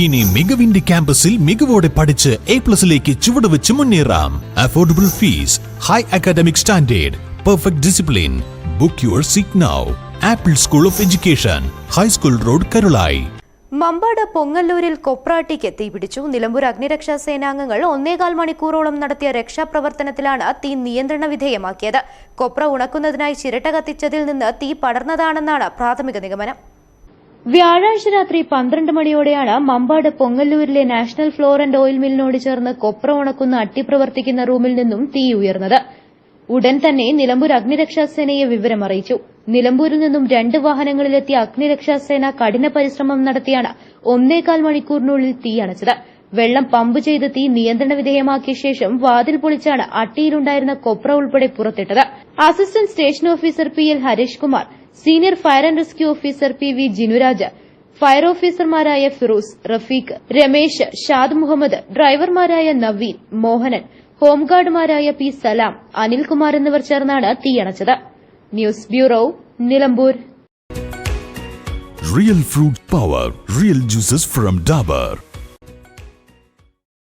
ഇനി മികവിന്റെ ക്യാമ്പസിൽ മികവോടെ പഠിച്ച് എ പ്ലസിലേക്ക് ചുവടുവെച്ച് മുന്നേറാം. Affordable fees high academic standard perfect discipline book your seat now Apple school of education high school road Karulayi Mampad പൊങ്ങല്ലൂരിൽ കൊപ്രാട്ടിക്ക് തീപിടിച്ചു നിലമ്പൂർ അഗ്നിരക്ഷാ സേനാംഗങ്ങൾ ഒന്നേകാൽ മണിക്കൂറോളം നടത്തിയ രക്ഷാപ്രവർത്തനത്തിലാണ് തീ നിയന്ത്രണ വിധേയമാക്കിയത്. കൊപ്ര ഉണക്കുന്നതിനായി ചിരട്ട കത്തിച്ചതിൽ നിന്ന് തീ പടർന്നതാണെന്നാണ് പ്രാഥമിക നിഗമനം. വ്യാഴാഴ്ച രാത്രി പന്ത്രണ്ട് മണിയോടെയാണ് മമ്പാട് പൊങ്ങല്ലൂരിലെ നാഷണൽ ഫ്ലോർ ആൻഡ് ഓയിൽ മില്ലിനോട് ചേർന്ന് കൊപ്ര ഉണക്കുന്ന അട്ടിപ്രവർത്തിക്കുന്ന റൂമിൽ നിന്നും തീ ഉയർന്നത്. ഉടൻ തന്നെ നിലമ്പൂർ അഗ്നിരക്ഷാസേനയെ വിവരമറിയിച്ചു നിലമ്പൂരിൽ നിന്നും രണ്ട് വാഹനങ്ങളിലെത്തിയ അഗ്നിരക്ഷാസേന കഠിന പരിശ്രമം നടത്തിയാണ് ഒന്നേകാൽ മണിക്കൂറിനുള്ളിൽ തീ അണച്ചത്. വെള്ളം പമ്പ് ചെയ്ത് തീ നിയന്ത്രണ വിധേയമാക്കിയ ശേഷം വാതിൽ പൊളിച്ചാണ് അട്ടിയിലുണ്ടായിരുന്ന കൊപ്ര ഉൾപ്പെടെ പുറത്തിട്ടത്. Assistant station officer P L Harish Kumar senior fire and rescue officer P V Jinuraj fire ഓഫീസർമാരായ ഫിറൂസ് റഫീഖ് രമേശ് ഷാദ് മുഹമ്മദ് ഡ്രൈവർമാരായ നവീൻ മോഹനൻ ഹോംഗാർഡുമാരായ പി സലാം അനിൽകുമാർ എന്നിവർ ചേർന്നാണ് തീയണച്ചത് news bureau Nilambur real fruit power real juices from Dabur.